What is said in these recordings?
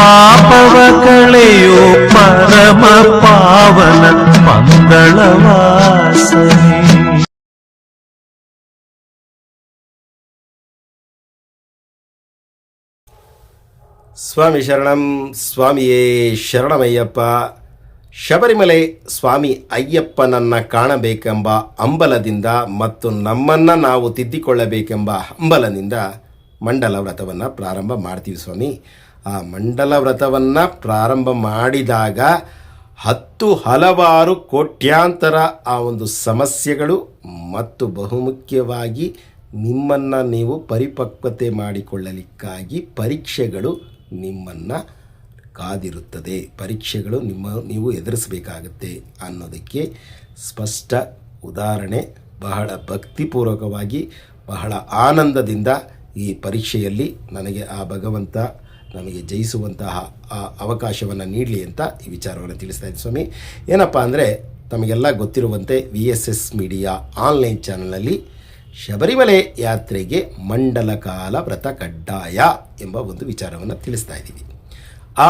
ಪಾಪವ ಕಳೆಯೋ ಪರಮ ಪಾವನ ಮಂಗಳವಾಸನೆ. ಸ್ವಾಮಿ ಶರಣಂ, ಸ್ವಾಮಿಯೇ ಶರಣಮಯ್ಯಪ್ಪ. ಶಬರಿಮಲೆ ಸ್ವಾಮಿ ಅಯ್ಯಪ್ಪನನ್ನು ಕಾಣಬೇಕೆಂಬ ಅಂಬಲದಿಂದ ಮತ್ತು ನಮ್ಮನ್ನು ನಾವು ತಿದ್ದಿಕೊಳ್ಳಬೇಕೆಂಬ ಹಂಬಲದಿಂದ ಮಂಡಲ ವ್ರತವನ್ನು ಪ್ರಾರಂಭ ಮಾಡ್ತೀವಿ ಸ್ವಾಮಿ. ಆ ಮಂಡಲ ವ್ರತವನ್ನು ಪ್ರಾರಂಭ ಮಾಡಿದಾಗ ಹತ್ತು ಹಲವಾರು ಕೋಟ್ಯಾಂತರ ಆ ಒಂದು ಸಮಸ್ಯೆಗಳು ಮತ್ತು ಬಹುಮುಖ್ಯವಾಗಿ ನಿಮ್ಮನ್ನು ನೀವು ಪರಿಪಕ್ವತೆ ಮಾಡಿಕೊಳ್ಳಲಿಕ್ಕಾಗಿ ಪರೀಕ್ಷೆಗಳು ನಿಮ್ಮನ್ನು ಕಾದಿರುತ್ತದೆ. ಪರೀಕ್ಷೆಗಳು ನಿಮ್ಮ, ನೀವು ಎದುರಿಸಬೇಕಾಗತ್ತೆ ಅನ್ನೋದಕ್ಕೆ ಸ್ಪಷ್ಟ ಉದಾಹರಣೆ ಬಹಳ ಭಕ್ತಿಪೂರ್ವಕವಾಗಿ ಬಹಳ ಆನಂದದಿಂದ ಈ ಪರೀಕ್ಷೆಯಲ್ಲಿ ನನಗೆ ಆ ಭಗವಂತ ನಮಗೆ ಜಯಿಸುವಂತಹ ಅವಕಾಶವನ್ನು ನೀಡಲಿ ಅಂತ ಈ ವಿಚಾರವನ್ನು ತಿಳಿಸ್ತಾ ಇದ್ದೀನಿ ಸ್ವಾಮಿ. ಏನಪ್ಪ ಅಂದರೆ ತಮಗೆಲ್ಲ ಗೊತ್ತಿರುವಂತೆ V S S media online ಚಾನಲಲ್ಲಿ ಶಬರಿಮಲೆ ಯಾತ್ರೆಗೆ ಮಂಡಲ ಕಾಲ ವ್ರತ ಕಡ್ಡಾಯ ಎಂಬ ಒಂದು ವಿಚಾರವನ್ನು ತಿಳಿಸ್ತಾ ಇದ್ದೀವಿ. ಆ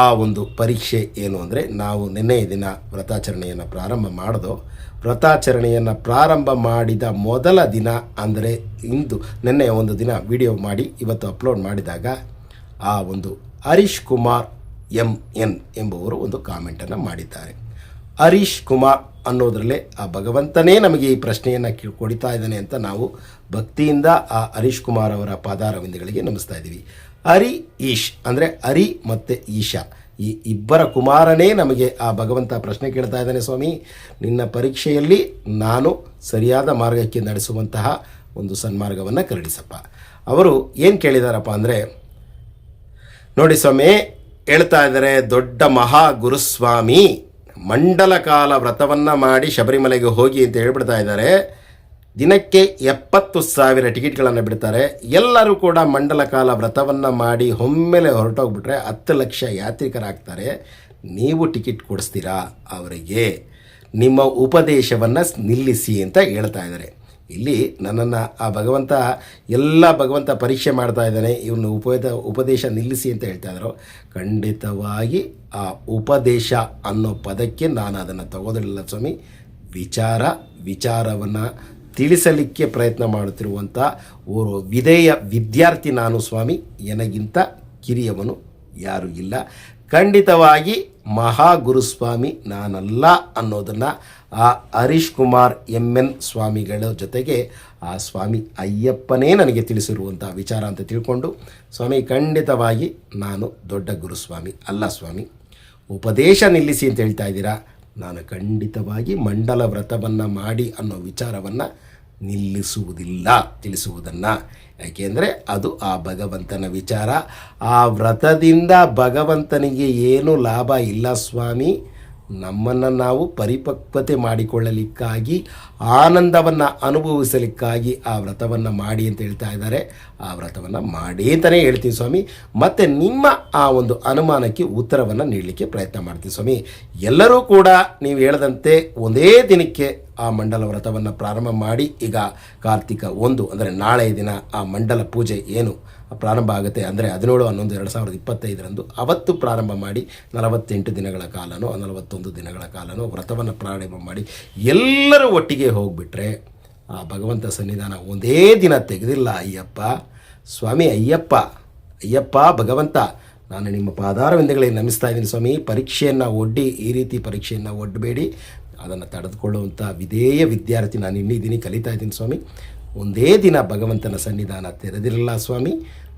ಆ ಒಂದು ಪರೀಕ್ಷೆ ಏನು ಅಂದರೆ ನಾವು ನಿನ್ನೆಯ ದಿನ ವ್ರತಾಚರಣೆಯನ್ನು ಪ್ರಾರಂಭ ಮಾಡೋದು, ವ್ರತಾಚರಣೆಯನ್ನು ಪ್ರಾರಂಭ ಮಾಡಿದ ಮೊದಲ ದಿನ ಅಂದರೆ ಇಂದು ನಿನ್ನೆಯ ಒಂದು ದಿನ ವಿಡಿಯೋ ಮಾಡಿ ಇವತ್ತು ಅಪ್ಲೋಡ್ ಮಾಡಿದಾಗ ಆ ಒಂದು ಹರೀಶ್ ಕುಮಾರ್ ಎಂ ಎನ್ ಎಂಬುವರು ಒಂದು ಕಾಮೆಂಟನ್ನು ಮಾಡಿದ್ದಾರೆ. ಹರೀಶ್ ಕುಮಾರ್ ಅನ್ನೋದರಲ್ಲೇ ಆ ಭಗವಂತನೇ ನಮಗೆ ಈ ಪ್ರಶ್ನೆಯನ್ನು ಕೊಡಿತಾ ಇದ್ದಾನೆ ಅಂತ ನಾವು ಭಕ್ತಿಯಿಂದ ಆ ಹರೀಶ್ ಕುಮಾರ್ ಅವರ ಪಾದಾರವಿಂದಗಳಿಗೆ ನಮಿಸ್ತಾ ಇದ್ದೀವಿ. ಹರಿ ಈಶ್ ಅಂದರೆ ಹರಿ ಮತ್ತು ಈಶಾ. ಈ ಇಬ್ಬರ ಕುಮಾರನೇ ನಮಗೆ ಆ ಭಗವಂತ ಪ್ರಶ್ನೆ ಕೇಳ್ತಾ ಇದ್ದಾನೆ ಸ್ವಾಮಿ. ನಿನ್ನ ಪರೀಕ್ಷೆಯಲ್ಲಿ ನಾನು ಸರಿಯಾದ ಮಾರ್ಗಕ್ಕೆ ನಡೆಸುವಂತಹ ಒಂದು ಸನ್ಮಾರ್ಗವನ್ನು ಕರಡಿಸಪ್ಪ. ಅವರು ಏನು ಕೇಳಿದಾರಪ್ಪ ಅಂದರೆ ನೋಡಿ ಸ್ವಾಮಿ, ಹೇಳ್ತಾ ಇದ್ದಾರೆ, ದೊಡ್ಡ ಮಹಾ ಗುರುಸ್ವಾಮಿ ಮಂಡಲ ಕಾಲ ವ್ರತವನ್ನು ಮಾಡಿ ಶಬರಿಮಲೆಗೆ ಹೋಗಿ ಅಂತ ಹೇಳ್ಬಿಡ್ತಾ ಇದ್ದಾರೆ. ದಿನಕ್ಕೆ ಎಪ್ಪತ್ತು ಸಾವಿರ ಟಿಕೆಟ್ಗಳನ್ನು ಬಿಡ್ತಾರೆ. ಎಲ್ಲರೂ ಕೂಡ ಮಂಡಲ ಕಾಲ ವ್ರತವನ್ನು ಮಾಡಿ ಒಮ್ಮೆಲೆ ಹೊರಟೋಗ್ಬಿಟ್ರೆ ಹತ್ತು ಲಕ್ಷ ಯಾತ್ರಿಕರಾಗ್ತಾರೆ. ನೀವು ಟಿಕೆಟ್ ಕೊಡಿಸ್ತೀರಾ ಅವರಿಗೆ? ನಿಮ್ಮ ಉಪದೇಶವನ್ನು ನಿಲ್ಲಿಸಿ ಅಂತ ಹೇಳ್ತಾ ಇದ್ದಾರೆ. ಇಲ್ಲಿ ನನ್ನನ್ನು ಆ ಭಗವಂತ, ಎಲ್ಲ ಭಗವಂತ ಪರೀಕ್ಷೆ ಮಾಡ್ತಾ ಇದ್ದಾನೆ. ಇವನು ಉಪದ ಉಪದೇಶ ನಿಲ್ಲಿಸಿ ಅಂತ ಹೇಳ್ತಾ ಇದ್ರು. ಖಂಡಿತವಾಗಿ ಆ ಉಪದೇಶ ಅನ್ನೋ ಪದಕ್ಕೆ ನಾನು ಅದನ್ನು ತಗೋದಿಲ್ಲ ಸ್ವಾಮಿ. ವಿಚಾರ, ವಿಚಾರವನ್ನು ತಿಳಿಸಲಿಕ್ಕೆ ಪ್ರಯತ್ನ ಮಾಡುತ್ತಿರುವಂಥ ಓರ್ವ ವಿಧೇಯ ವಿದ್ಯಾರ್ಥಿ ನಾನು ಸ್ವಾಮಿ. ನನಗಿಂತ ಕಿರಿಯವನು ಯಾರೂ ಇಲ್ಲ. ಖಂಡಿತವಾಗಿ ಮಹಾಗುರುಸ್ವಾಮಿ ನಾನಲ್ಲ ಅನ್ನೋದನ್ನು ಆ ಹರೀಶ್ ಕುಮಾರ್ ಎಂ ಎನ್ ಸ್ವಾಮಿಗಳ ಜೊತೆಗೆ ಆ ಸ್ವಾಮಿ ಅಯ್ಯಪ್ಪನೇ ನನಗೆ ತಿಳಿಸಿರುವಂಥ ವಿಚಾರ ಅಂತ ತಿಳ್ಕೊಂಡು, ಸ್ವಾಮಿ, ಖಂಡಿತವಾಗಿ ನಾನು ದೊಡ್ಡ ಗುರುಸ್ವಾಮಿ ಅಲ್ಲ ಸ್ವಾಮಿ. ಉಪದೇಶ ನಿಲ್ಲಿಸಿ ಅಂತ ಹೇಳ್ತಾ ಇದ್ದೀರಾ? ನಾನು ಖಂಡಿತವಾಗಿ ಮಂಡಲ ವ್ರತವನ್ನು ಮಾಡಿ ಅನ್ನೋ ವಿಚಾರವನ್ನು ನಿಲ್ಲಿಸುವುದಿಲ್ಲ. ತಿಳಿಸುವುದನ್ನು. ಯಾಕೆಂದರೆ ಅದು ಆ ಭಗವಂತನ ವಿಚಾರ. ಆ ವ್ರತದಿಂದ ಭಗವಂತನಿಗೆ ಏನು ಲಾಭ ಇಲ್ಲ ಸ್ವಾಮಿ. ನಮ್ಮನ್ನು ನಾವು ಪರಿಪಕ್ವತೆ ಮಾಡಿಕೊಳ್ಳಲಿಕ್ಕಾಗಿ, ಆನಂದವನ್ನು ಅನುಭವಿಸಲಿಕ್ಕಾಗಿ ಆ ವ್ರತವನ್ನು ಮಾಡಿ ಅಂತ ಹೇಳ್ತಾ ಇದ್ದಾರೆ. ಆ ವ್ರತವನ್ನು ಮಾಡಿ ಅಂತಲೇ ಹೇಳ್ತೀನಿ ಸ್ವಾಮಿ. ಮತ್ತು ನಿಮ್ಮ ಆ ಒಂದು ಅನುಮಾನಕ್ಕೆ ಉತ್ತರವನ್ನು ನೀಡಲಿಕ್ಕೆ ಪ್ರಯತ್ನ ಮಾಡ್ತೀನಿ ಸ್ವಾಮಿ. ಎಲ್ಲರೂ ಕೂಡ ನೀವು ಹೇಳದಂತೆ ಒಂದೇ ದಿನಕ್ಕೆ ಆ ಮಂಡಲ ವ್ರತವನ್ನು ಪ್ರಾರಂಭ ಮಾಡಿ ಈಗ ಕಾರ್ತಿಕ ಒಂದು, ಅಂದರೆ ನಾಳೆ ದಿನ ಆ ಮಂಡಲ ಪೂಜೆ ಏನು ಪ್ರಾರಂಭ ಆಗುತ್ತೆ ಅಂದರೆ ಹದಿನೇಳು, ಹನ್ನೊಂದು, ಎರಡು ಸಾವಿರದ ಇಪ್ಪತ್ತೈದರಂದು ಅವತ್ತು ಪ್ರಾರಂಭ ಮಾಡಿ ನಲವತ್ತೆಂಟು ದಿನಗಳ ಕಾಲನೋ, ನಲವತ್ತೊಂದು ದಿನಗಳ ಕಾಲನೋ ವ್ರತವನ್ನು ಪ್ರಾರಂಭ ಮಾಡಿ ಎಲ್ಲರೂ ಒಟ್ಟಿಗೆ ಹೋಗಿಬಿಟ್ರೆ ಆ ಭಗವಂತ ಸನ್ನಿಧಾನ ಒಂದೇ ದಿನ ತೆಗೆದಿಲ್ಲ, ಅಯ್ಯಪ್ಪ. ಸ್ವಾಮಿ, ಅಯ್ಯಪ್ಪ ಅಯ್ಯಪ್ಪ, ಭಗವಂತ, ನಾನು ನಿಮ್ಮ ಪಾದಾರವಿಂದಗಳಿಗೆ ನಮಿಸ್ತಾ ಇದ್ದೀನಿ ಸ್ವಾಮಿ. ಪರೀಕ್ಷೆಯನ್ನು ಒಡ್ಡಿ, ಈ ರೀತಿ ಪರೀಕ್ಷೆಯನ್ನು ಒಡ್ಡಬೇಡಿ ಅದನ್ನು ತಡೆದುಕೊಳ್ಳುವಂಥ ವಿಧೇಯ ವಿದ್ಯಾರ್ಥಿ ನಾನು ಇನ್ನಿದ್ದೀನಿ ಕಲಿತಾ ಇದ್ದೀನಿ ಸ್ವಾಮಿ. ಒಂದೇ ದಿನ ಭಗವಂತನ ಸನ್ನಿಧಾನ ತೆರೆದಿರಲ್ಲ ಸ್ವಾಮಿ.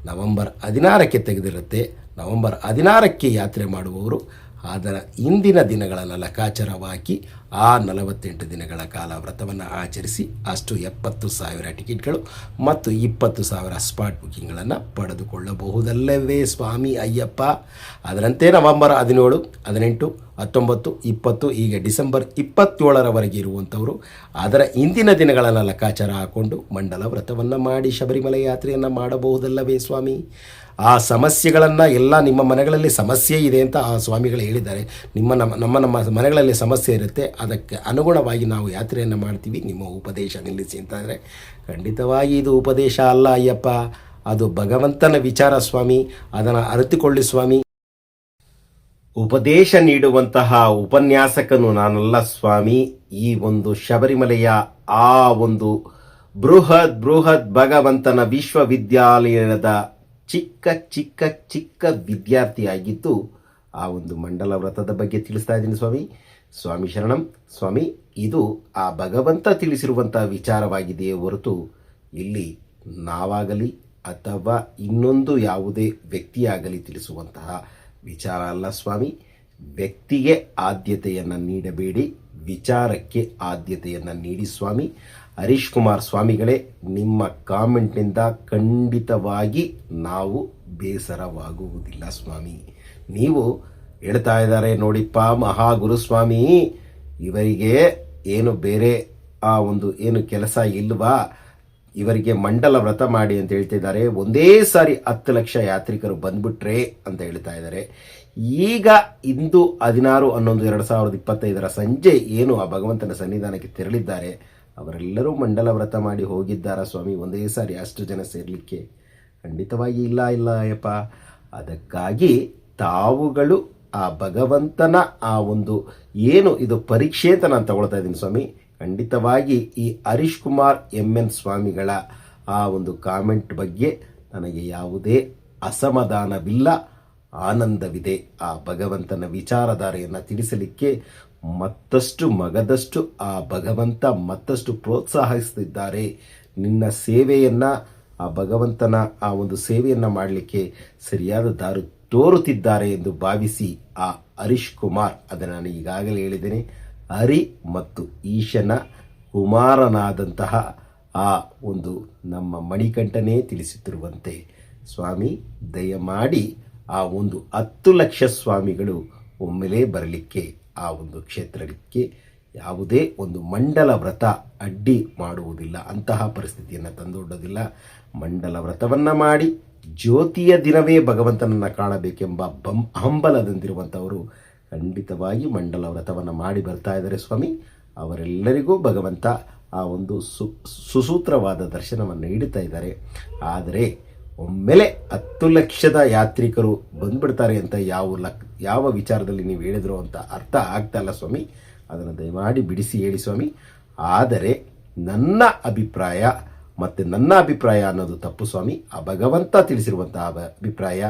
ನವಂಬರ್ ಹದಿನಾರಕ್ಕೆ ತೆಗೆದಿರುತ್ತೆ. ನವಂಬರ್ ಹದಿನಾರಕ್ಕೆ ಯಾತ್ರೆ ಮಾಡುವವರು ಅದರ ಇಂದಿನ ದಿನಗಳನ್ನು ಲೆಕ್ಕಾಚಾರವಾಗಿ ಆ ನಲವತ್ತೆಂಟು ದಿನಗಳ ಕಾಲ ವ್ರತವನ್ನು ಆಚರಿಸಿ ಅಷ್ಟು ಎಪ್ಪತ್ತು ಸಾವಿರ ಟಿಕೆಟ್ಗಳು ಮತ್ತು ಇಪ್ಪತ್ತು ಸಾವಿರ ಸ್ಪಾಟ್ ಬುಕ್ಕಿಂಗ್ಗಳನ್ನು ಪಡೆದುಕೊಳ್ಳಬಹುದಲ್ಲವೇ ಸ್ವಾಮಿ ಅಯ್ಯಪ್ಪ? ಅದರಂತೆ ನವಂಬರ್ ಹದಿನೇಳು, ಹದಿನೆಂಟು, ಹತ್ತೊಂಬತ್ತು, ಇಪ್ಪತ್ತು ಈಗ ಡಿಸೆಂಬರ್ ಇಪ್ಪತ್ತೇಳರವರೆಗೆ ಇರುವಂಥವರು ಅದರ ಇಂದಿನ ದಿನಗಳನ್ನು ಲೆಕ್ಕಾಚಾರ ಹಾಕ್ಕೊಂಡು ಮಂಡಲ ವ್ರತವನ್ನು ಮಾಡಿ ಶಬರಿಮಲೆ ಯಾತ್ರೆಯನ್ನು ಮಾಡಬಹುದಲ್ಲವೇ ಸ್ವಾಮಿ? ಆ ಸಮಸ್ಯೆಗಳನ್ನು ಎಲ್ಲ ನಿಮ್ಮ ಮನೆಗಳಲ್ಲಿ ಸಮಸ್ಯೆ ಇದೆ ಅಂತ ಆ ಸ್ವಾಮಿಗಳು ಹೇಳಿದ್ದಾರೆ. ನಿಮ್ಮ ನಮ್ಮ ನಮ್ಮ ನಮ್ಮ ಮನೆಗಳಲ್ಲಿ ಸಮಸ್ಯೆ ಇರುತ್ತೆ. ಅದಕ್ಕೆ ಅನುಗುಣವಾಗಿ ನಾವು ಯಾತ್ರೆಯನ್ನು ಮಾಡ್ತೀವಿ. ನಿಮ್ಮ ಉಪದೇಶ ನಿಲ್ಲಿಸಿ ಅಂತಂದರೆ ಖಂಡಿತವಾಗಿ ಇದು ಉಪದೇಶ ಅಲ್ಲ ಅಯ್ಯಪ್ಪ. ಅದು ಭಗವಂತನ ವಿಚಾರ ಸ್ವಾಮಿ. ಅದನ್ನು ಅರಿತುಕೊಳ್ಳಿ ಸ್ವಾಮಿ. ಉಪದೇಶ ನೀಡುವಂತಹ ಉಪನ್ಯಾಸಕನು ನಾನಲ್ಲ ಸ್ವಾಮಿ. ಈ ಒಂದು ಶಬರಿಮಲೆಯ ಆ ಒಂದು ಬೃಹತ್ ಬೃಹತ್ ಭಗವಂತನ ವಿಶ್ವವಿದ್ಯಾಲಯದ ಚಿಕ್ಕ ಚಿಕ್ಕ ಚಿಕ್ಕ ವಿದ್ಯಾರ್ಥಿಯಾಗಿದ್ದು ಆ ಒಂದು ಮಂಡಲ ವ್ರತದ ಬಗ್ಗೆ ತಿಳಿಸ್ತಾ ಇದ್ದೀನಿ ಸ್ವಾಮಿ. ಸ್ವಾಮಿ ಶರಣಂ, ಸ್ವಾಮಿ, ಇದು ಆ ಭಗವಂತ ತಿಳಿಸಿರುವಂಥ ವಿಚಾರವಾಗಿದೆಯೇ ಹೊರತು ಇಲ್ಲಿ ನಾವಾಗಲಿ ಅಥವಾ ಇನ್ನೊಂದು ಯಾವುದೇ ವ್ಯಕ್ತಿಯಾಗಲಿ ತಿಳಿಸುವಂತಹ ವಿಚಾರ ಅಲ್ಲ ಸ್ವಾಮಿ. ವ್ಯಕ್ತಿಗೆ ಆದ್ಯತೆಯನ್ನು ನೀಡಬೇಡಿ, ವಿಚಾರಕ್ಕೆ ಆದ್ಯತೆಯನ್ನು ನೀಡಿ ಸ್ವಾಮಿ. ಹರೀಶ್ ಕುಮಾರ್ ಸ್ವಾಮಿಗಳೇ, ನಿಮ್ಮ ಕಾಮೆಂಟ್ನಿಂದ ಖಂಡಿತವಾಗಿ ನಾವು ಬೇಸರವಾಗುವುದಿಲ್ಲ ಸ್ವಾಮಿ. ನೀವು ಹೇಳ್ತಾ ಇದ್ದಾರೆ ನೋಡಿಪ್ಪ ಮಹಾಗುರು ಸ್ವಾಮಿ ಇವರಿಗೆ ಏನು ಬೇರೆ, ಆ ಒಂದು ಏನು ಕೆಲಸ ಇಲ್ವಾ? ಇವರಿಗೆ ಮಂಡಲ ವ್ರತ ಮಾಡಿ ಅಂತ ಹೇಳ್ತಿದ್ದಾರೆ. ಒಂದೇ ಸಾರಿ ಹತ್ತು ಲಕ್ಷ ಯಾತ್ರಿಕರು ಬಂದ್ಬಿಟ್ರೆ ಅಂತ ಹೇಳ್ತಾ ಇದ್ದಾರೆ. ಈಗ ಇಂದು ಹದಿನಾರು ಹನ್ನೊಂದು ಎರಡು ಸಾವಿರದ ಇಪ್ಪತ್ತೈದರ ಸಂಜೆ ಏನು ಆ ಭಗವಂತನ ಸನ್ನಿಧಾನಕ್ಕೆ ತೆರಳಿದ್ದಾರೆ? ಅವರೆಲ್ಲರೂ ಮಂಡಲ ವ್ರತ ಮಾಡಿ ಹೋಗಿದ್ದಾರಾ ಸ್ವಾಮಿ? ಒಂದೇ ಸಾರಿ ಅಷ್ಟು ಜನ ಸೇರಲಿಕ್ಕೆ. ಖಂಡಿತವಾಗಿ ಇಲ್ಲ ಇಲ್ಲ ಅಯ್ಯಪ್ಪ. ಅದಕ್ಕಾಗಿ ತಾವುಗಳು ಆ ಭಗವಂತನ ಆ ಒಂದು ಏನು ಇದು ಪರೀಕ್ಷೆ ಅಂತ ನಾನು ತಗೊಳ್ತಾ ಇದ್ದೀನಿ ಸ್ವಾಮಿ. ಖಂಡಿತವಾಗಿ ಈ ಹರೀಶ್ ಕುಮಾರ್ ಎಂ ಎನ್ ಸ್ವಾಮಿಗಳ ಆ ಒಂದು ಕಾಮೆಂಟ್ ಬಗ್ಗೆ ನನಗೆ ಯಾವುದೇ ಅಸಮಾಧಾನವಿಲ್ಲ, ಆನಂದವಿದೆ ಆ ಭಗವಂತನ ವಿಚಾರಧಾರೆಯನ್ನು ತಿಳಿಸಲಿಕ್ಕೆ ಮತ್ತಷ್ಟು ಮಗದಷ್ಟು ಆ ಭಗವಂತ ಮತ್ತಷ್ಟು ಪ್ರೋತ್ಸಾಹಿಸುತ್ತಿದ್ದಾರೆ ನಿನ್ನ ಸೇವೆಯನ್ನು, ಆ ಭಗವಂತನ ಆ ಒಂದು ಸೇವೆಯನ್ನು ಮಾಡಲಿಕ್ಕೆ ಸರಿಯಾದ ದಾರು ತೋರುತ್ತಿದ್ದಾರೆ ಎಂದು ಭಾವಿಸಿ ಆ ಹರೀಶ್ ಕುಮಾರ್, ಅದನ್ನು ನಾನು ಈಗಾಗಲೇ ಹೇಳಿದ್ದೇನೆ, ಹರಿ ಮತ್ತು ಈಶನ ಕುಮಾರನಾದಂತಹ ಆ ಒಂದು ನಮ್ಮ ಮಣಿಕಂಠನೇ ತಿಳಿಸುತ್ತಿರುವಂತೆ. ಸ್ವಾಮಿ, ದಯಮಾಡಿ ಆ ಒಂದು ಹತ್ತು ಲಕ್ಷ ಸ್ವಾಮಿಗಳು ಒಮ್ಮೆಲೇ ಬರಲಿಕ್ಕೆ ಆ ಒಂದು ಕ್ಷೇತ್ರಕ್ಕೆ ಯಾವುದೇ ಒಂದು ಮಂಡಲ ವ್ರತ ಅಡ್ಡಿ ಮಾಡುವುದಿಲ್ಲ. ಅಂತಹ ಪರಿಸ್ಥಿತಿಯನ್ನು ತಂದೊಡ್ಡೋದಿಲ್ಲ. ಮಂಡಲ ವ್ರತವನ್ನು ಮಾಡಿ ಜ್ಯೋತಿಯ ದಿನವೇ ಭಗವಂತನನ್ನು ಕಾಣಬೇಕೆಂಬ ಬಂ ಹಂಬಲದಂತಿರುವಂಥವರು ಖಂಡಿತವಾಗಿ ಮಂಡಲ ವ್ರತವನ್ನು ಮಾಡಿ ಬರ್ತಾ ಇದ್ದಾರೆ ಸ್ವಾಮಿ. ಅವರೆಲ್ಲರಿಗೂ ಭಗವಂತ ಆ ಒಂದು ಸು, ಸುಸೂತ್ರವಾದ ದರ್ಶನವನ್ನು ನೀಡುತ್ತಾ ಇದ್ದಾರೆ. ಆದರೆ ಒಮ್ಮೆಲೆ ಹತ್ತು ಲಕ್ಷದ ಯಾತ್ರಿಕರು ಬಂದ್ಬಿಡ್ತಾರೆ ಅಂತ ಯಾವ ಲಕ್ ಯಾವ ವಿಚಾರದಲ್ಲಿ ನೀವು ಹೇಳಿದ್ರು ಅಂತ ಅರ್ಥ ಆಗ್ತಾ ಇಲ್ಲ ಸ್ವಾಮಿ. ಅದನ್ನು ದಯಮಾಡಿ ಬಿಡಿಸಿ ಹೇಳಿ ಸ್ವಾಮಿ. ಆದರೆ ನನ್ನ ಅಭಿಪ್ರಾಯ ಮತ್ತು ನನ್ನ ಅಭಿಪ್ರಾಯ ಅನ್ನೋದು ತಪ್ಪು ಸ್ವಾಮಿ. ಆ ಭಗವಂತ ತಿಳಿಸಿರುವಂತಹ ಅಭ- ಅಭಿಪ್ರಾಯ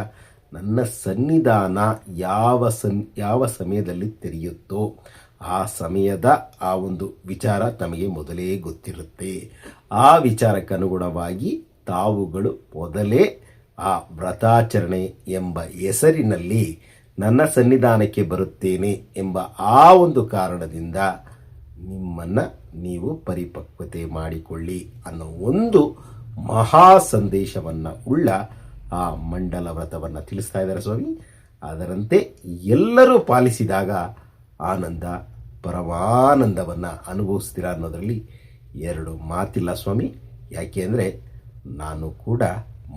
ನನ್ನ ಸನ್ನಿಧಾನ ಯಾವ ಸನ್ ಯಾವ ಸಮಯದಲ್ಲಿ ತೆರೆಯುತ್ತೋ ಆ ಸಮಯದ ಆ ಒಂದು ವಿಚಾರ ತಮಗೆ ಮೊದಲೇ ಗೊತ್ತಿರುತ್ತೆ. ಆ ವಿಚಾರಕ್ಕೆ ಅನುಗುಣವಾಗಿ ತಾವುಗಳು ಮೊದಲೇ ಆ ವ್ರತಾಚರಣೆ ಎಂಬ ಹೆಸರಿನಲ್ಲಿ ನನ್ನ ಸನ್ನಿಧಾನಕ್ಕೆ ಬರುತ್ತೇನೆ ಎಂಬ ಆ ಒಂದು ಕಾರಣದಿಂದ ನಿಮ್ಮನ್ನು ನೀವು ಪರಿಪಕ್ವತೆ ಮಾಡಿಕೊಳ್ಳಿ ಅನ್ನೋ ಒಂದು ಮಹಾ ಸಂದೇಶವನ್ನು ಉಳ್ಳ ಆ ಮಂಡಲ ವ್ರತವನ್ನು ತಿಳಿಸ್ತಾ ಇದ್ದಾರೆ ಸ್ವಾಮಿ. ಅದರಂತೆ ಎಲ್ಲರೂ ಪಾಲಿಸಿದಾಗ ಆನಂದ, ಪರಮಾನಂದವನ್ನು ಅನುಭವಿಸ್ತೀರಾ ಅನ್ನೋದರಲ್ಲಿ ಎರಡು ಮಾತಿಲ್ಲ ಸ್ವಾಮಿ. ಯಾಕೆ ಅಂದರೆ ನಾನು ಕೂಡ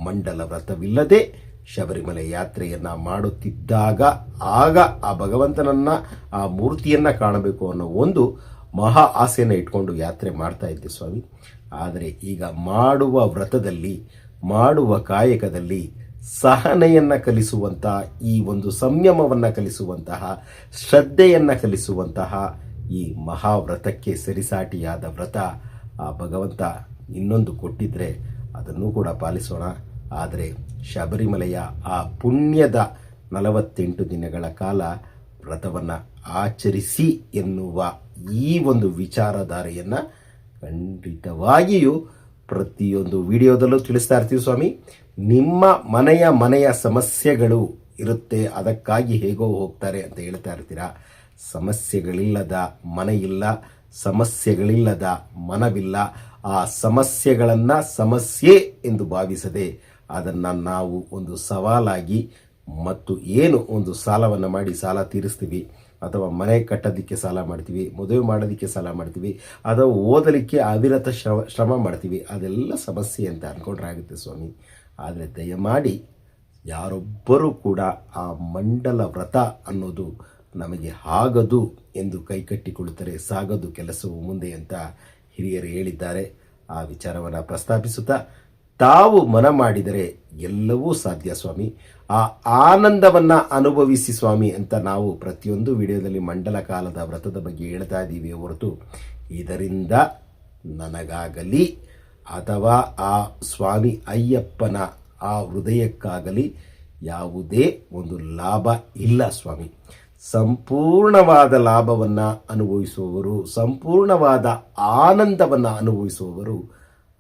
ಮಂಡಲ ವ್ರತವಿಲ್ಲದೆ ಶಬರಿಮಲೆ ಯಾತ್ರೆಯನ್ನು ಮಾಡುತ್ತಿದ್ದಾಗ ಆಗ ಆ ಭಗವಂತನನ್ನು, ಆ ಮೂರ್ತಿಯನ್ನು ಕಾಣಬೇಕು ಅನ್ನೋ ಒಂದು ಮಹಾ ಆಸೆಯನ್ನು ಇಟ್ಕೊಂಡು ಯಾತ್ರೆ ಮಾಡ್ತಾ ಇದ್ದೆ ಸ್ವಾಮಿ. ಆದರೆ ಈಗ ಮಾಡುವ ವ್ರತದಲ್ಲಿ, ಮಾಡುವ ಕಾಯಕದಲ್ಲಿ ಸಹನೆಯನ್ನು ಕಲಿಸುವಂತಹ ಈ ಒಂದು ಸಂಯಮವನ್ನು ಕಲಿಸುವಂತಹ, ಶ್ರದ್ಧೆಯನ್ನು ಕಲಿಸುವಂತಹ ಈ ಮಹಾವ್ರತಕ್ಕೆ ಸರಿಸಾಟಿಯಾದ ವ್ರತ ಆ ಭಗವಂತ ಇನ್ನೊಂದು ಕೊಟ್ಟಿದ್ರೆ ಅದನ್ನು ಕೂಡ ಪಾಲಿಸೋಣ. ಆದರೆ ಶಬರಿಮಲೆಯ ಆ ಪುಣ್ಯದ ನಲವತ್ತೆಂಟು ದಿನಗಳ ಕಾಲ ವ್ರತವನ್ನು ಆಚರಿಸಿ ಎನ್ನುವ ಈ ಒಂದು ವಿಚಾರಧಾರೆಯನ್ನು ಖಂಡಿತವಾಗಿಯೂ ಪ್ರತಿಯೊಂದು ವಿಡಿಯೋದಲ್ಲೂ ತಿಳಿಸ್ತಾ ಇರ್ತೀವಿ ಸ್ವಾಮಿ. ನಿಮ್ಮ ಮನೆಯ ಮನೆಯ ಸಮಸ್ಯೆಗಳು ಇರುತ್ತೆ, ಅದಕ್ಕಾಗಿ ಹೇಗೋ ಹೋಗ್ತಾರೆ ಅಂತ ಹೇಳ್ತಾ ಇರ್ತೀರಾ? ಸಮಸ್ಯೆಗಳಿಲ್ಲದ ಮನೆಯಿಲ್ಲ ಸಮಸ್ಯೆಗಳಿಲ್ಲದ ಮನವಿಲ್ಲ ಆ ಸಮಸ್ಯೆಗಳನ್ನು ಸಮಸ್ಯೆ ಎಂದು ಭಾವಿಸದೆ ಅದನ್ನು ನಾವು ಒಂದು ಸವಾಲಾಗಿ ಮತ್ತು ಏನು ಒಂದು ಸಾಲವನ್ನು ಮಾಡಿ ಸಾಲ ತೀರಿಸ್ತೀವಿ ಅಥವಾ ಮನೆ ಕಟ್ಟೋದಕ್ಕೆ ಸಾಲ ಮಾಡ್ತೀವಿ, ಮದುವೆ ಮಾಡೋದಕ್ಕೆ ಸಾಲ ಮಾಡ್ತೀವಿ, ಅಥವಾ ಓದಲಿಕ್ಕೆ ಅವಿರತ ಶ್ರಮ ಶ್ರಮ ಮಾಡ್ತೀವಿ, ಅದೆಲ್ಲ ಸಮಸ್ಯೆ ಅಂತ ಅಂದ್ಕೊಂಡ್ರೆ ಆಗುತ್ತೆ ಸ್ವಾಮಿ. ಆದರೆ ದಯಮಾಡಿ ಯಾರೊಬ್ಬರೂ ಕೂಡ ಆ ಮಂಡಲ ವ್ರತ ಅನ್ನೋದು ನಮಗೆ ಆಗದು ಎಂದು ಕೈಕಟ್ಟಿಕೊಳ್ಳುತ್ತಾರೆ ಸಾಗದು ಕೆಲಸವು ಮುಂದೆ ಅಂತ ಹಿರಿಯರು ಹೇಳಿದ್ದಾರೆ. ಆ ವಿಚಾರವನ್ನು ಪ್ರಸ್ತಾಪಿಸುತ್ತಾ ತಾವು ಮನ ಮಾಡಿದರೆ ಎಲ್ಲವೂ ಸಾಧ್ಯ ಸ್ವಾಮಿ. ಆ ಆನಂದವನ್ನು ಅನುಭವಿಸಿ ಸ್ವಾಮಿ ಅಂತ ನಾವು ಪ್ರತಿಯೊಂದು ವಿಡಿಯೋದಲ್ಲಿ ಮಂಡಲ ಕಾಲದ ವ್ರತದ ಬಗ್ಗೆ ಹೇಳ್ತಾ ಇದ್ದೀವಿ ಹೊರತು ಇದರಿಂದ ನನಗಾಗಲಿ ಅಥವಾ ಆ ಸ್ವಾಮಿ ಅಯ್ಯಪ್ಪನ ಆ ಹೃದಯಕ್ಕಾಗಲಿ ಯಾವುದೇ ಒಂದು ಲಾಭ ಇಲ್ಲ ಸ್ವಾಮಿ. ಸಂಪೂರ್ಣವಾದ ಲಾಭವನ್ನು ಅನುಭವಿಸುವವರು, ಸಂಪೂರ್ಣವಾದ ಆನಂದವನ್ನು ಅನುಭವಿಸುವವರು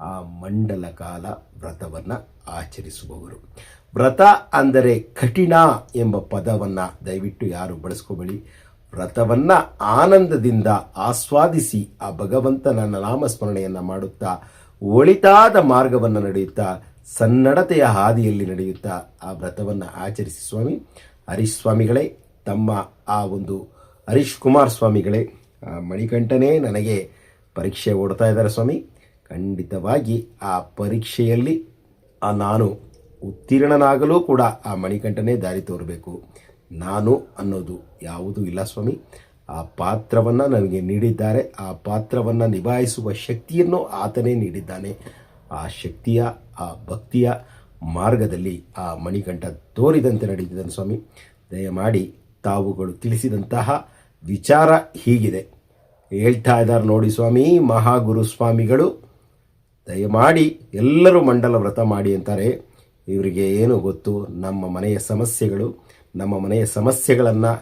ಆ ಮಂಡಲ ಕಾಲ ವ್ರತವನ್ನು ಆಚರಿಸುವವರು. ವ್ರತ ಅಂದರೆ ಕಠಿಣ ಎಂಬ ಪದವನ್ನು ದಯವಿಟ್ಟು ಯಾರು ಬಳಸ್ಕೋಬೇಡಿ. ವ್ರತವನ್ನು ಆನಂದದಿಂದ ಆಸ್ವಾದಿಸಿ ಆ ಭಗವಂತನ ನಾಮಸ್ಮರಣೆಯನ್ನು ಮಾಡುತ್ತಾ, ಒಳಿತಾದ ಮಾರ್ಗವನ್ನು ನಡೆಯುತ್ತಾ, ಸನ್ನಡತೆಯ ಹಾದಿಯಲ್ಲಿ ನಡೆಯುತ್ತಾ ಆ ವ್ರತವನ್ನು ಆಚರಿಸಿ. ಸ್ವಾಮಿ, ಹರಿಸ್ವಾಮಿಗಳೇ ಸ್ವಾಮಿಗಳೇ ತಮ್ಮ ಆ ಒಂದು ಹರೀಶ್ ಕುಮಾರ್ ಸ್ವಾಮಿಗಳೇ ಮಣಿಕಂಠನೇ ನನಗೆ ಪರೀಕ್ಷೆ ಓಡ್ತಾ ಇದ್ದಾರೆ ಸ್ವಾಮಿ. ಖಂಡಿತವಾಗಿ ಆ ಪರೀಕ್ಷೆಯಲ್ಲಿ, ಆ ನಾನು ಉತ್ತೀರ್ಣನಾಗಲೂ ಕೂಡ ಆ ಮಣಿಕಂಠನೇ ದಾರಿ ತೋರಬೇಕು. ನಾನು ಅನ್ನೋದು ಯಾವುದೂ ಇಲ್ಲ ಸ್ವಾಮಿ. ಆ ಪಾತ್ರವನ್ನು ನನಗೆ ನೀಡಿದ್ದಾರೆ. ಆ ಪಾತ್ರವನ್ನು ನಿಭಾಯಿಸುವ ಶಕ್ತಿಯನ್ನು ಆತನೇ ನೀಡಿದ್ದಾನೆ. ಆ ಶಕ್ತಿಯ, ಆ ಭಕ್ತಿಯ ಮಾರ್ಗದಲ್ಲಿ ಆ ಮಣಿಕಂಠ ತೋರಿದಂತೆ ನಡೀತಿದ್ದಾನೆ ಸ್ವಾಮಿ. ದಯಮಾಡಿ ತಾವುಗಳು ತಿಳಿಸಿದಂತಹ ವಿಚಾರ ಹೀಗಿದೆ. ಹೇಳ್ತಾ ಇದ್ದಾರೆ ನೋಡಿ ಸ್ವಾಮಿ, ಮಹಾಗುರು ಸ್ವಾಮಿಗಳು. ದಯಮಾಡಿ ಎಲ್ಲರೂ ಮಂಡಲ ವ್ರತ ಮಾಡಿ ಅಂತಾರೆ. ಇವರಿಗೆ ಏನು ಗೊತ್ತು? ನಮ್ಮ ಮನೆಯ ಸಮಸ್ಯೆಗಳು. ನಮ್ಮ ಮನೆಯ ಸಮಸ್ಯೆಗಳನ್ನು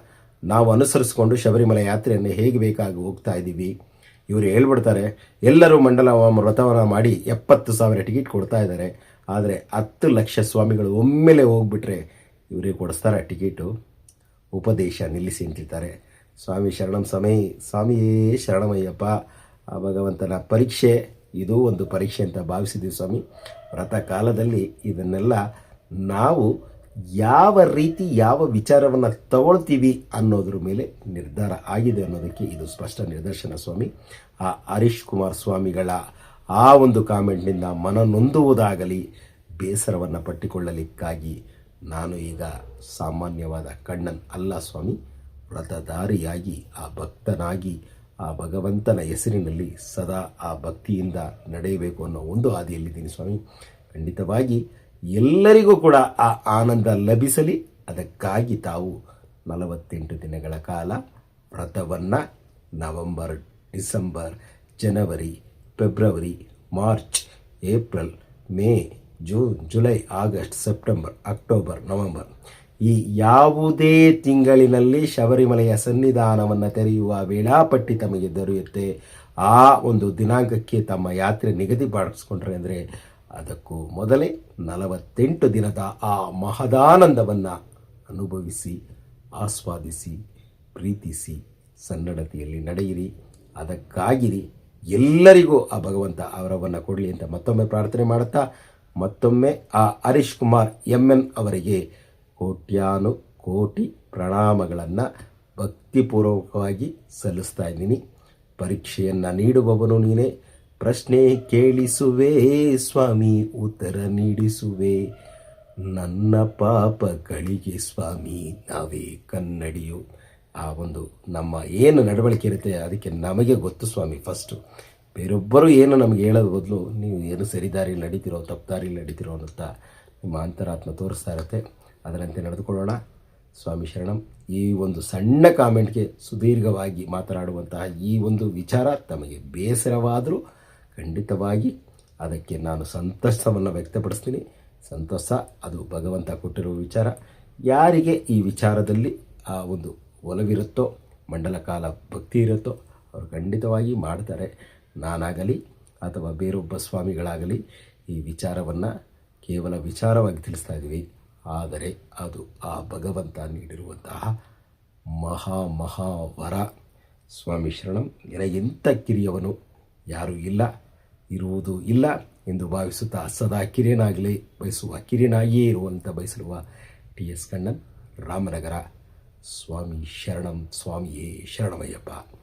ನಾವು ಅನುಸರಿಸಿಕೊಂಡು ಶಬರಿಮಲೆ ಯಾತ್ರೆಯನ್ನು ಹೇಗೆ ಬೇಕಾಗಿ ಹೋಗ್ತಾ ಇದ್ದೀವಿ. ಇವರು ಹೇಳ್ಬಿಡ್ತಾರೆ, ಎಲ್ಲರೂ ಮಂಡಲ ವ್ರತವನ್ನು ಮಾಡಿ ಎಪ್ಪತ್ತು ಸಾವಿರ ಟಿಕೆಟ್ ಕೊಡ್ತಾ ಇದ್ದಾರೆ. ಆದರೆ ಹತ್ತು ಲಕ್ಷ ಸ್ವಾಮಿಗಳು ಒಮ್ಮೆಲೆ ಹೋಗ್ಬಿಟ್ರೆ ಇವರಿಗೆ ಕೊಡಿಸ್ತಾರೆ ಟಿಕೆಟು? ಉಪದೇಶ ನಿಲ್ಲಿಸಿ ಅಂತಿದ್ದಾರೆ ಸ್ವಾಮಿ ಶರಣಂ ಸಮಯ ಸ್ವಾಮಿಯೇ ಶರಣಮಯ್ಯಪ್ಪ. ಆ ಭಗವಂತನ ಪರೀಕ್ಷೆ, ಇದು ಒಂದು ಪರೀಕ್ಷೆ ಅಂತ ಭಾವಿಸಿದ್ದೀವಿ ಸ್ವಾಮಿ. ವ್ರತ ಕಾಲದಲ್ಲಿ ಇದನ್ನೆಲ್ಲ ನಾವು ಯಾವ ರೀತಿ, ಯಾವ ವಿಚಾರವನ್ನು ತಗೊಳ್ತೀವಿ ಅನ್ನೋದ್ರ ಮೇಲೆ ನಿರ್ಧಾರ ಆಗಿದೆ ಅನ್ನೋದಕ್ಕೆ ಇದು ಸ್ಪಷ್ಟ ನಿದರ್ಶನ ಸ್ವಾಮಿ. ಆ ಹರೀಶ್ ಕುಮಾರ್ ಸ್ವಾಮಿಗಳ ಆ ಒಂದು ಕಾಮೆಂಟ್ನಿಂದ ಮನನೊಂದುವುದಾಗಲಿ, ಬೇಸರವನ್ನು ಪಟ್ಟಿಕೊಳ್ಳಲಿಕ್ಕಾಗಿ ನಾನು ಈಗ ಸಾಮಾನ್ಯವಾದ ಕಣ್ಣನ್ ಅಲ್ಲ ಸ್ವಾಮಿ, ವ್ರತಧಾರಿಯಾಗಿ, ಆ ಭಕ್ತನಾಗಿ, ಆ ಭಗವಂತನ ಹೆಸರಿನಲ್ಲಿ ಸದಾ ಆ ಭಕ್ತಿಯಿಂದ ನಡೆಯಬೇಕು ಅನ್ನೋ ಒಂದು ಹಾದಿಯಲ್ಲಿದ್ದೀನಿ ಸ್ವಾಮಿ. ಖಂಡಿತವಾಗಿ ಎಲ್ಲರಿಗೂ ಕೂಡ ಆ ಆನಂದ ಲಭಿಸಲಿ. ಅದಕ್ಕಾಗಿ ತಾವು ನಲವತ್ತೆಂಟು ದಿನಗಳ ಕಾಲ ವ್ರತವನ್ನು November, December, January, February, March, April, May June, July, August, September, October, November. ಈ ಯಾವುದೇ ತಿಂಗಳಿನಲ್ಲಿ ಶಬರಿಮಲೆಯ ಸನ್ನಿಧಾನವನ್ನು ತೆರೆಯುವ ವೇಳಾಪಟ್ಟಿ ತಮಗೆ ದೊರೆಯುತ್ತೆ. ಆ ಒಂದು ದಿನಾಂಕಕ್ಕೆ ತಮ್ಮ ಯಾತ್ರೆ ನಿಗದಿಪಡಿಸ್ಕೊಂಡ್ರೆ ಅಂದರೆ ಅದಕ್ಕೂ ಮೊದಲೇ ನಲವತ್ತೆಂಟು ದಿನದ ಆ ಮಹದಾನಂದವನ್ನು ಅನುಭವಿಸಿ, ಆಸ್ವಾದಿಸಿ, ಪ್ರೀತಿಸಿ ಸನ್ನಡತೆಯಲ್ಲಿ ನಡೆಯಿರಿ. ಅದಕ್ಕಾಗಿರಿ ಎಲ್ಲರಿಗೂ ಆ ಭಗವಂತ ಅವರವನ್ನು ಕೊಡಲಿ ಅಂತ ಮತ್ತೊಮ್ಮೆ ಪ್ರಾರ್ಥನೆ ಮಾಡುತ್ತಾ ಮತ್ತೊಮ್ಮೆ ಆ ಹರೀಶ್ ಕುಮಾರ್ ಎಂ ಎನ್ ಅವರಿಗೆ ಕೋಟ್ಯಾನು ಕೋಟಿ ಪ್ರಣಾಮಗಳನ್ನು ಭಕ್ತಿಪೂರ್ವಕವಾಗಿ ಸಲ್ಲಿಸ್ತಾ ಇದ್ದೀನಿ. ಪರೀಕ್ಷೆಯನ್ನು ನೀಡುವವನು ನೀನೇ. ಪ್ರಶ್ನೆ ಕೇಳಿಸುವೆ, ಸ್ವಾಮಿ ಉತ್ತರ ನೀಡಿಸುವೆ. ನನ್ನ ಪಾಪಗಳಿಗೆ ಸ್ವಾಮಿ, ನಾವೇ ಕನ್ನಡಿಯು. ಆ ಒಂದು ನಮ್ಮ ಏನು ನಡವಳಿಕೆ ಇರುತ್ತೆ ಅದಕ್ಕೆ ನಮಗೆ ಗೊತ್ತು ಸ್ವಾಮಿ ಫಸ್ಟು ಬೇರೊಬ್ಬರು ಏನು ನಮಗೆ ಹೇಳೋದು ಬದಲು ನೀವು ಏನು ಸರಿದಾರಿ ನಡೀತಿರೋ ತಪ್ಪು ನಡೀತಿರೋ ಅಂತ ನಿಮ್ಮ ಅಂತರಾತ್ಮ ತೋರಿಸ್ತಾ ಇರುತ್ತೆ. ಅದರಂತೆ ನಡೆದುಕೊಳ್ಳೋಣ. ಸ್ವಾಮಿ ಶರಣಂ, ಈ ಒಂದು ಸಣ್ಣ ಕಾಮೆಂಟ್ಗೆ ಸುದೀರ್ಘವಾಗಿ ಮಾತನಾಡುವಂತಹ ಈ ಒಂದು ವಿಚಾರ ತಮಗೆ ಬೇಸರವಾದರೂ ಖಂಡಿತವಾಗಿ ಅದಕ್ಕೆ ನಾನು ಸಂತಸವನ್ನು ವ್ಯಕ್ತಪಡಿಸ್ತೀನಿ. ಸಂತೋಷ ಅದು ಭಗವಂತ ಕೊಟ್ಟಿರುವ ವಿಚಾರ. ಯಾರಿಗೆ ಈ ವಿಚಾರದಲ್ಲಿ ಆ ಒಂದು ಒಲವಿರುತ್ತೋ ಮಂಡಲ ಕಾಲ ಭಕ್ತಿ ಇರುತ್ತೋ, ಅವರು ಖಂಡಿತವಾಗಿ ಮಾಡ್ತಾರೆ. ನಾನಾಗಲಿ ಅಥವಾ ಬೇರೊಬ್ಬ ಸ್ವಾಮಿಗಳಾಗಲಿ ಈ ವಿಚಾರವನ್ನು ಕೇವಲ ವಿಚಾರವಾಗಿ ತಿಳಿಸ್ತಾ ಇದ್ದೀವಿ. ಆದರೆ ಅದು ಆ ಭಗವಂತ ನೀಡಿರುವಂತಹ ಮಹಾ ಮಹಾವರ ಸ್ವಾಮಿ ಶರಣಂ ನಿನಗಿಂತ ಕಿರಿಯವನು? ಯಾರೂ ಇಲ್ಲ, ಇರುವುದು ಇಲ್ಲ ಎಂದು ಭಾವಿಸುತ್ತಾ ಸದಾ ಕಿರಿಯನಾಗಲಿ, ಬಯಸುವ ಕಿರಿಯನಾಗಿಯೇ ಇರುವಂಥ ಬಯಸಿರುವ ಟಿ ಎಸ್ ಕಣ್ಣನ್, ರಾಮನಗರ. ಸ್ವಾಮಿ ಶರಣಂ, ಸ್ವಾಮಿಯೇ ಶರಣಮಯ್ಯಪ್ಪ.